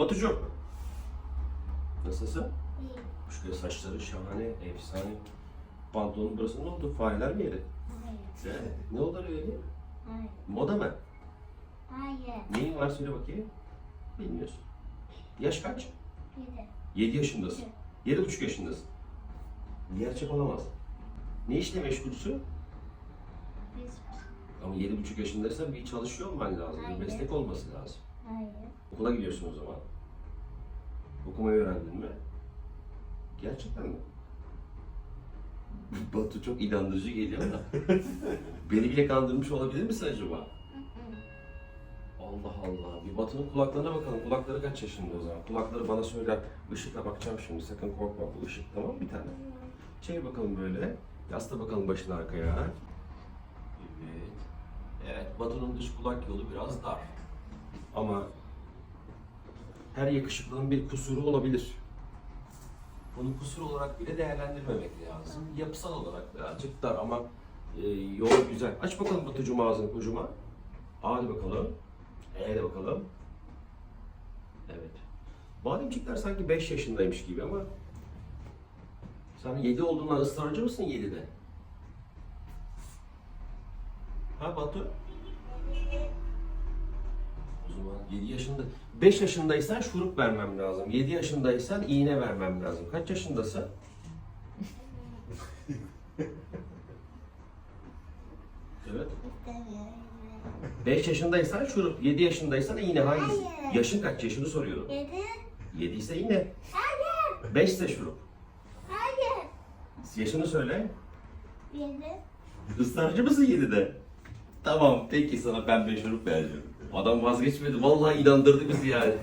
Batucuğum. Nasılsın? İyi. Şu saçları şahane, efsane. Pantolonun burası ne oldu? Fareler mi yedi? Hayır. Ne? Ne oldu öyle? Hayır. Moda mı? Hayır. Neyin var söyle bakayım. Bilmiyorsun. Yaş kaç? Yedi. 7 yaşındasın. Yedi buçuk yaşındasın. Gerçek olamaz. Ne işle meşgulsün? Biz. Ama yedi buçuk yaşındaysan bir çalışıyor olman lazım. Bir Hayır. meslek olması lazım. Hayır. Okula gidiyorsun o zaman. Okumayı öğrendin mi? Gerçekten mi? Batu çok inandırıcı geliyor da. Beni bile kandırmış olabilir misin acaba? Allah Allah. Bir Batu'nun kulaklarına bakalım. Kulakları kaç yaşında o zaman? Kulakları bana söyler. Işıkla bakacağım şimdi. Sakın korkma. Bu ışık tamam mı bir tane? Çevir bakalım böyle. Yasla bakalım başını arkaya. Evet. Evet. Batu'nun dış kulak yolu biraz dar. Ama her yakışıklının bir kusuru olabilir. Bunu kusur olarak bile değerlendirmemek lazım. Yapısal olarak birazcık dar ama e, yol güzel. Aç bakalım Batucuğum ağzını kocuma. Hadi bakalım. Eğe bakalım. Evet. Bademcikler sanki 5 yaşındaymış gibi ama sen 7 olduğundan ısrarcı mısın 7'de? Ha Batu? O zaman 7 yaşında, 5 yaşındaysan şurup vermem lazım. 7 yaşındaysan iğne vermem lazım. Kaç yaşındasın? evet. İstemiyorum. 5 yaşındaysan şurup, 7 yaşındaysan iğne hangisi? Hayır. Yaşın kaç? Yaşını soruyorum. Yedi. 7 ise iğne. Hayır. 5 ise şurup. Hayır. Yaşını söyle. Yedi. Israrcı mısın 7'de? Tamam peki sana pembe şurup vereceğim. Adam vazgeçmedi. Vallahi inandırdı bizi yani.